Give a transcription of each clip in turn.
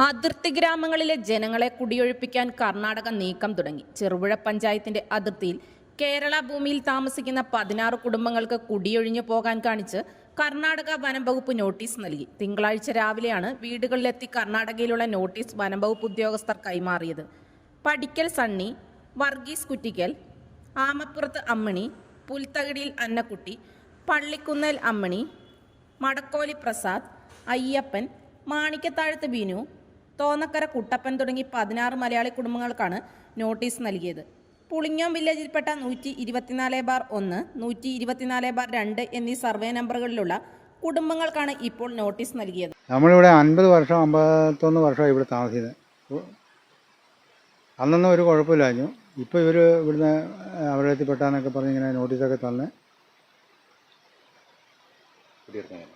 അതിർത്തി ഗ്രാമങ്ങളിലെ ജനങ്ങളെ കുടിയൊഴിപ്പിക്കാൻ കർണാടക നീക്കം തുടങ്ങി. ചെറുപുഴ പഞ്ചായത്തിന്റെ അതിർത്തിയിൽ കേരള ഭൂമിയിൽ താമസിക്കുന്ന പതിനാറ് കുടുംബങ്ങൾക്ക് കുടിയൊഴിഞ്ഞു പോകാൻ കാണിച്ച് കർണാടക വനംവകുപ്പ് നോട്ടീസ് നൽകി. തിങ്കളാഴ്ച രാവിലെയാണ് വീടുകളിലെത്തി കർണാടകയിലുള്ള നോട്ടീസ് വനംവകുപ്പ് ഉദ്യോഗസ്ഥർ കൈമാറിയത്. പടിക്കൽ സണ്ണി വർഗീസ് കുറ്റിക്കൽ ആമപ്പുറത്ത് അമ്മണി പുൽത്തകിടിയിൽ അന്നക്കുട്ടി പള്ളിക്കുന്നേൽ അമ്മണി മടക്കോലി പ്രസാദ് അയ്യപ്പൻ മാണിക്കത്താഴത്ത് ബിനു തോന്നക്കര കുട്ടപ്പൻ തുടങ്ങി പതിനാറ് മലയാളി കുടുംബങ്ങൾക്കാണ് നോട്ടീസ് നൽകിയത്. പുളിങ്ങോം വില്ലേജിൽപ്പെട്ട നൂറ്റി ഇരുപത്തിനാല് ബാർ ഒന്ന് നൂറ്റി ഇരുപത്തിനാല് ബാർ രണ്ട് എന്നീ സർവേ നമ്പറുകളിലുള്ള കുടുംബങ്ങൾക്കാണ് ഇപ്പോൾ നോട്ടീസ് നൽകിയത്. നമ്മളിവിടെ അൻപത് വർഷം അമ്പത്തൊന്ന് വർഷമായി ഇവിടെ താമസിക്കുന്നത് അന്നൊന്നും ഒരു കുഴപ്പമില്ലായിരുന്നു. ഇപ്പോൾ ഇവർ ഇവിടുന്ന് അവരുടെ എത്തിപ്പെട്ടാന്നൊക്കെ പറഞ്ഞ് ഇങ്ങനെ നോട്ടീസൊക്കെ തന്ന്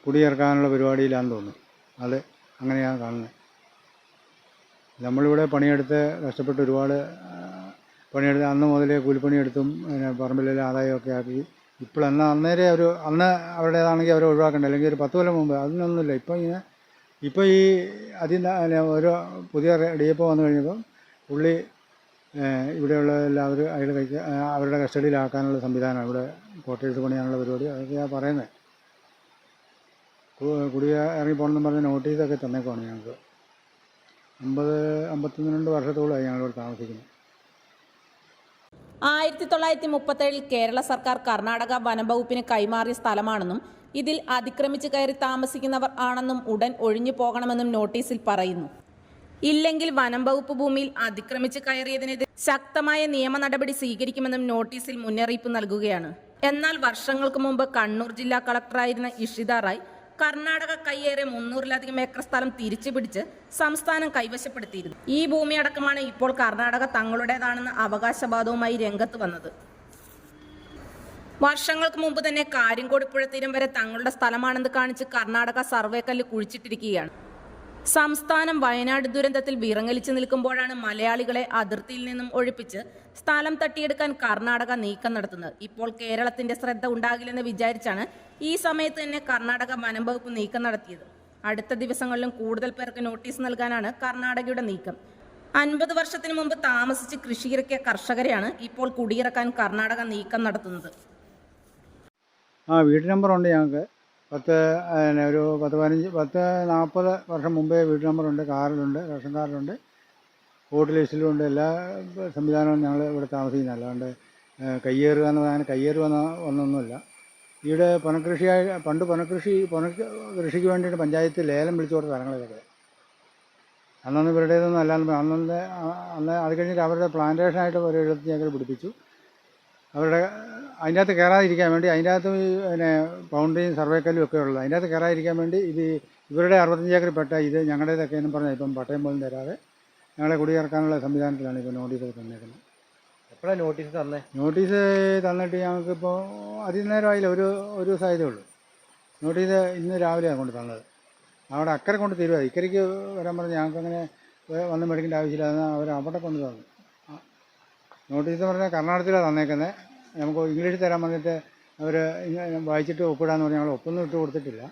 കുടിയിറക്കാനുള്ള പരിപാടിയിലാണെന്ന് തോന്നുന്നു. അത് അങ്ങനെയാണ് കാണുന്നത്. നമ്മളിവിടെ പണിയെടുത്ത് കഷ്ടപ്പെട്ട് ഒരുപാട് പണിയെടുത്ത് അന്ന് മുതലേ കൂലിപ്പണിയെടുത്തും പിന്നെ പറമ്പിലെല്ലാം ആദായമൊക്കെ ആക്കി. ഇപ്പോൾ അന്ന് അന്നേരെ ഒരു അന്ന് അവരുടേതാണെങ്കിൽ അവരെ ഒഴിവാക്കണ്ട? അല്ലെങ്കിൽ ഒരു പത്ത് കൊല്ലം മുമ്പ്. അതിനൊന്നുമില്ല. ഇപ്പോൾ ഇങ്ങനെ ഇപ്പോൾ ഈ അതിൽ ഓരോ പുതിയ ഡി എഫ് വന്നു കഴിഞ്ഞപ്പം പുള്ളി ഇവിടെയുള്ള എല്ലാവരും കഴിച്ച് അവരുടെ കസ്റ്റഡിയിലാക്കാനുള്ള സംവിധാനം ഇവിടെ ക്വാർട്ടേഴ്സ് പണിയാനുള്ള പരിപാടി അതൊക്കെയാണ് പറയുന്നത് കുടിയ ഇറങ്ങി പോകണമെന്ന് പറഞ്ഞ നോട്ടീസൊക്കെ തന്നേക്കുവാണ് ഞങ്ങൾക്ക്. അമ്പത് അമ്പത്തൊന്ന് രണ്ട് വർഷത്തോളമായി ഞങ്ങളിവിടെ താമസിക്കുന്നത് ആയിരത്തി തൊള്ളായിരത്തി മുപ്പത്തേഴിൽ കേരള സർക്കാർ കർണാടക വനംവകുപ്പിന് കൈമാറിയ സ്ഥലമാണെന്നും ഇതിൽ അതിക്രമിച്ച് കയറി താമസിക്കുന്നവർ ആണെന്നും ഉടൻ ഒഴിഞ്ഞു പോകണമെന്നും നോട്ടീസിൽ പറയുന്നു. ഇല്ലെങ്കിൽ വനം വകുപ്പ് ഭൂമിയിൽ അതിക്രമിച്ച് കയറിയതിനെതിരെ ശക്തമായ നിയമ നടപടി സ്വീകരിക്കുമെന്നും നോട്ടീസിൽ മുന്നറിയിപ്പ് നൽകുകയാണ്. എന്നാൽ വർഷങ്ങൾക്ക് മുമ്പ് കണ്ണൂർ ജില്ലാ കളക്ടറായിരുന്ന ഇഷിത റായ് കർണാടക കയ്യേറെ മുന്നൂറിലധികം ഏക്കർ സ്ഥലം തിരിച്ചു പിടിച്ച് സംസ്ഥാനം കൈവശപ്പെടുത്തിയിരുന്നു. ഈ ഭൂമി അടക്കമാണ് ഇപ്പോൾ കർണാടക തങ്ങളുടേതാണെന്ന അവകാശവാദവുമായി രംഗത്ത് വന്നത്. വർഷങ്ങൾക്ക് മുമ്പ് തന്നെ കാര്യംകോട് പുഴ തീരം വരെ തങ്ങളുടെ സ്ഥലമാണെന്ന് കാണിച്ച് കർണാടക സർവേ കല്ല് കുഴിച്ചിട്ടിരിക്കുകയാണ്. സംസ്ഥാനം വയനാട് ദുരന്തത്തിൽ വിറങ്ങലിച്ചു നിൽക്കുമ്പോഴാണ് മലയാളികളെ അതിർത്തിയിൽ നിന്നും ഒഴിപ്പിച്ച് സ്ഥലം തട്ടിയെടുക്കാൻ കർണാടക നീക്കം നടത്തുന്നത്. ഇപ്പോൾ കേരളത്തിന്റെ ശ്രദ്ധ ഉണ്ടാകില്ലെന്ന് വിചാരിച്ചാണ് ഈ സമയത്ത് തന്നെ കർണാടക വനം വകുപ്പ് നീക്കം നടത്തിയത്. അടുത്ത ദിവസങ്ങളിലും കൂടുതൽ പേർക്ക് നോട്ടീസ് നൽകാനാണ് കർണാടകയുടെ നീക്കം. അൻപത് വർഷത്തിന് മുമ്പ് താമസിച്ച് കൃഷിയിറക്കിയ കർഷകരെയാണ് ഇപ്പോൾ കുടിയിറക്കാൻ കർണാടക നീക്കം നടത്തുന്നത്. ആ വീട്ട് നമ്പറുണ്ട് ഞങ്ങൾക്ക്. പത്ത് പിന്നെ ഒരു പത്ത് പതിനഞ്ച് പത്ത് നാൽപ്പത് വർഷം മുമ്പേ വീട്ട് നമ്പറുണ്ട് കാറിലുണ്ട് റേഷൻ കാർഡിലുണ്ട് വോട്ട് ലിസ്റ്റിലുണ്ട് എല്ലാ സംവിധാനവും ഞങ്ങൾ ഇവിടെ താമസിക്കുന്നത് അല്ലാണ്ട് കയ്യേറുക എന്നതാണ് കയ്യേറുക എന്ന ഒന്നൊന്നുമില്ല. ഇവിടെ പുനഃകൃഷിയായി പണ്ട് പുനഃകൃഷി പുന കൃഷിക്ക് വേണ്ടിയിട്ട് പഞ്ചായത്ത് ലേലം വിളിച്ചു കൊടുത്ത സ്ഥലങ്ങളിലൊക്കെ. അന്നൊന്നും ഇവരുടേതൊന്നും അല്ല അന്നത്തെ അന്ന് അത് കഴിഞ്ഞിട്ട് അവരുടെ പ്ലാന്റേഷനായിട്ട് ഒരു എഴുപത്തി ഏക്കർ പിടിപ്പിച്ചു. അവരുടെ അതിന്റെ അകത്ത് കയറാതിരിക്കാൻ വേണ്ടി അതിന്റെ അകത്ത് പിന്നെ ബൗണ്ടറിയും സർവേക്കല്ലും ഒക്കെ ഉള്ളത്. അതിന്റെ അകത്ത് കയറാതിരിക്കാൻ വേണ്ടി ഇത് ഇവരുടെ അറുപത്തഞ്ച് ഏക്കർ പെട്ട ഇത് ഞങ്ങളുടേതൊക്കെ എന്നും പറഞ്ഞാൽ ഇപ്പം പട്ടയം പോലും തരാതെ ഞങ്ങളെ കുടിയിറക്കാനുള്ള സംവിധാനത്തിലാണ് ഇപ്പോൾ നോട്ടീസൊക്കെ തന്നേക്കുന്നത്. എപ്പോഴാണ് നോട്ടീസ് തന്നെ? നോട്ടീസ് തന്നിട്ട് ഞങ്ങൾക്കിപ്പോൾ അതിനേരമായില്ല ഒരു ഒരു ദിവസമായതേ ഉള്ളൂ. നോട്ടീസ് ഇന്ന് രാവിലെയാണ് കൊണ്ട് തന്നത്. അവിടെ അക്കരെ കൊണ്ട് തരുക ഇക്കരയ്ക്ക് വരാൻ പറഞ്ഞ് ഞങ്ങൾക്കങ്ങനെ വന്ന് മേടിക്കേണ്ട ആവശ്യമില്ല അവർ അവിടെ കൊണ്ട് തന്നു നോട്ടീസ് നോട്ടീസ് പറഞ്ഞാൽ കർണാടകത്തിലാണ് തന്നേക്കുന്നത് നമുക്ക് ഇംഗ്ലീഷ് തരാൻ പറഞ്ഞിട്ട് അവർ വായിച്ചിട്ട് ഒപ്പിടാന്ന് പറഞ്ഞാൽ ഞങ്ങൾ ഒപ്പൊന്നും ഇട്ട് കൊടുത്തിട്ടില്ല.